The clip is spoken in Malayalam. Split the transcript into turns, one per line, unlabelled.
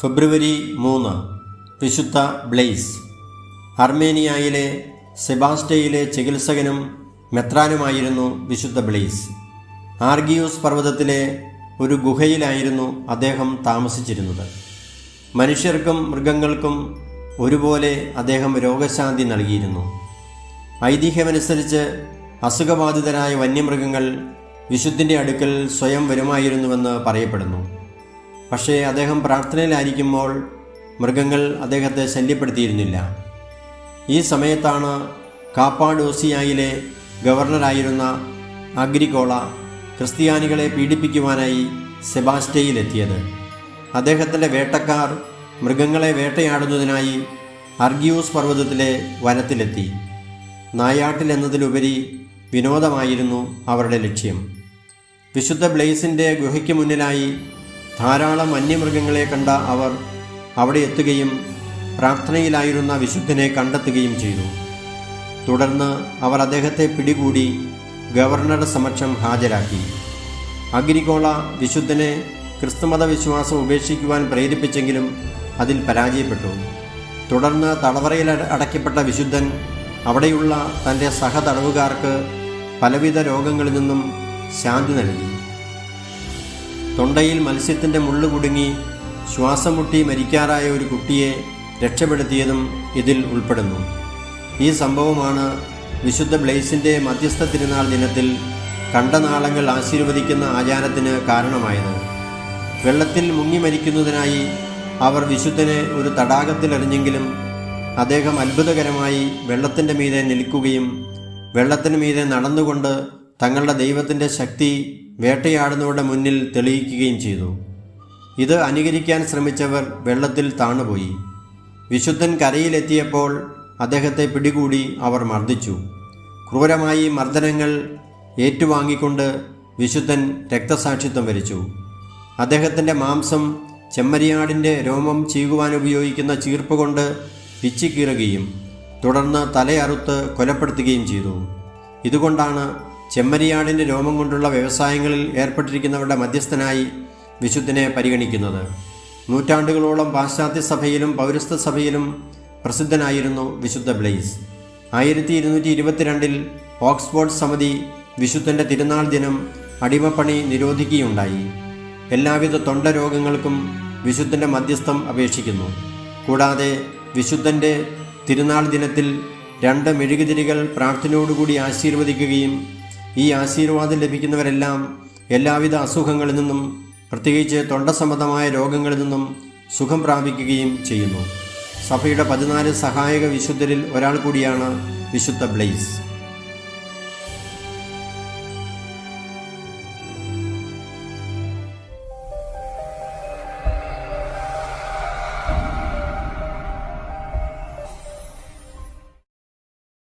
ഫെബ്രുവരി മൂന്ന് വിശുദ്ധ ബ്ലെയ്സ്. അർമേനിയയിലെ സെബാസ്റ്റയിലെ ചികിത്സകനും മെത്രാനുമായിരുന്നു വിശുദ്ധ ബ്ലെയ്സ്. ആർഗിയൂസ് പർവതത്തിലെ ഒരു ഗുഹയിലായിരുന്നു അദ്ദേഹം താമസിച്ചിരുന്നത്. മനുഷ്യർക്കും മൃഗങ്ങൾക്കും ഒരുപോലെ അദ്ദേഹം രോഗശാന്തി നൽകിയിരുന്നു. ഐതിഹ്യമനുസരിച്ച് അസുഖബാധിതരായ വന്യമൃഗങ്ങൾ വിശുദ്ധിന്റെ അടുക്കൽ സ്വയം വരുമായിരുന്നുവെന്ന് പറയപ്പെടുന്നു. പക്ഷേ അദ്ദേഹം പ്രാർത്ഥനയിലായിരിക്കുമ്പോൾ മൃഗങ്ങൾ അദ്ദേഹത്തെ ശല്യപ്പെടുത്തിയിരുന്നില്ല. ഈ സമയത്താണ് കാപ്പാഡോസിയായിലെ ഗവർണറായിരുന്ന അഗ്രികോള ക്രിസ്ത്യാനികളെ പീഡിപ്പിക്കുവാനായി സെബാസ്റ്റയിലെത്തിയത് അദ്ദേഹത്തിന്റെ വേട്ടക്കാർ മൃഗങ്ങളെ വേട്ടയാടുന്നതിനായി അർഗിയൂസ് പർവതത്തിലെ വനത്തിലെത്തി. നായാട്ടിൽ എന്നതിലുപരി വിനോദമായിരുന്നു അവരുടെ ലക്ഷ്യം. വിശുദ്ധ ബ്ലെയ്സിന്റെ ഗുഹയ്ക്ക് മുന്നിലായി ധാരാളം വന്യമൃഗങ്ങളെ കണ്ട അവർ അവിടെ എത്തുകയും പ്രാർത്ഥനയിലായിരുന്ന വിശുദ്ധനെ കണ്ടെത്തുകയും ചെയ്തു. തുടർന്ന് അവർ അദ്ദേഹത്തെ പിടികൂടി ഗവർണറുടെ സമക്ഷം ഹാജരാക്കി. അഗ്രികോള വിശുദ്ധനെ ക്രിസ്തുമത വിശ്വാസം ഉപേക്ഷിക്കുവാൻ പ്രേരിപ്പിച്ചെങ്കിലും അതിൽ പരാജയപ്പെട്ടു. തുടർന്ന് തടവറയിൽ അടയ്ക്കപ്പെട്ട വിശുദ്ധൻ അവിടെയുള്ള തന്റെ സഹതടവുകാർക്ക് പലവിധ രോഗങ്ങളിൽ നിന്നും ശാന്തി നൽകി. തൊണ്ടയിൽ മത്സ്യത്തിന്റെ മുള്ളു കുടുങ്ങി ശ്വാസം മുട്ടി മരിക്കാറായ ഒരു കുട്ടിയെ രക്ഷപ്പെടുത്തിയതും ഇതിൽ ഉൾപ്പെടുന്നു. ഈ സംഭവമാണ് വിശുദ്ധ ബ്ലെയ്സിന്റെ മധ്യസ്ഥ തിരുനാൾ ദിനത്തിൽ കണ്ടനാളങ്ങൾ ആശീർവദിക്കുന്ന ആചാരത്തിന് കാരണമായത്. വെള്ളത്തിൽ മുങ്ങി മരിക്കുന്നതിനായി അവർ വിശുദ്ധനെ ഒരു തടാകത്തിൽ എറിഞ്ഞെങ്കിലും അദ്ദേഹം അത്ഭുതകരമായി വെള്ളത്തിന്റെ മീതെ നിൽക്കുകയും വെള്ളത്തിന് മീതെ നടന്നുകൊണ്ട് തങ്ങളുടെ ദൈവത്തിന്റെ ശക്തി വേട്ടയാടുന്നവരുടെ മുന്നിൽ തെളിയിക്കുകയും ചെയ്തു. ഇത് അനുകരിക്കാൻ ശ്രമിച്ചവർ വെള്ളത്തിൽ താണുപോയി. വിശുദ്ധൻ കരയിലെത്തിയപ്പോൾ അദ്ദേഹത്തെ പിടികൂടി അവർ മർദ്ദിച്ചു. ക്രൂരമായി മർദ്ദനങ്ങൾ ഏറ്റുവാങ്ങിക്കൊണ്ട് വിശുദ്ധൻ രക്തസാക്ഷിത്വം വരിച്ചു. അദ്ദേഹത്തിന്റെ മാംസം ചെമ്മരിയാടിന്റെ രോമം ചീകുവാൻ ഉപയോഗിക്കുന്ന ചീർപ്പ് കൊണ്ട് പിച്ചിക്കീറുകയും തുടർന്ന് തലയറുത്ത് കൊലപ്പെടുത്തുകയും ചെയ്തു. ഇതുകൊണ്ടാണ് ചെമ്മരിയാടിന്റെ രോമം കൊണ്ടുള്ള വ്യവസായങ്ങളിൽ ഏർപ്പെട്ടിരിക്കുന്നവരുടെ മധ്യസ്ഥനായി വിശുദ്ധനെ പരിഗണിക്കുന്നത്. നൂറ്റാണ്ടുകളോളം പാശ്ചാത്യ സഭയിലും പൗരസ്ത്യ സഭയിലും പ്രസിദ്ധനായിരുന്നു വിശുദ്ധ ബ്ലെയ്സ് ആയിരത്തി ഇരുന്നൂറ്റി ഇരുപത്തിരണ്ടിൽ ഓക്സ്ഫോർഡ് സമിതി വിശുദ്ധന്റെ തിരുനാൾ ദിനം അടിമപ്പണി നിരോധിക്കുകയുണ്ടായി. എല്ലാവിധ തൊണ്ട രോഗങ്ങൾക്കും വിശുദ്ധന്റെ മധ്യസ്ഥം അപേക്ഷിക്കുന്നു. കൂടാതെ വിശുദ്ധന്റെ തിരുനാൾ ദിനത്തിൽ രണ്ട് മെഴുകുതിരികൾ പ്രാർത്ഥനയോടുകൂടി ആശീർവദിക്കുകയും ഈ ആശീർവാദം ലഭിക്കുന്നവരെല്ലാം എല്ലാവിധ അസുഖങ്ങളിൽ നിന്നും പ്രത്യേകിച്ച് തൊണ്ട സംബന്ധമായ രോഗങ്ങളിൽ നിന്നും സുഖം പ്രാപിക്കുകയും ചെയ്യുന്നു. സഭയുടെ പതിനാല് സഹായക വിശുദ്ധരിൽ ഒരാൾ കൂടിയാണ് വിശുദ്ധ ബ്ലെയ്സ്.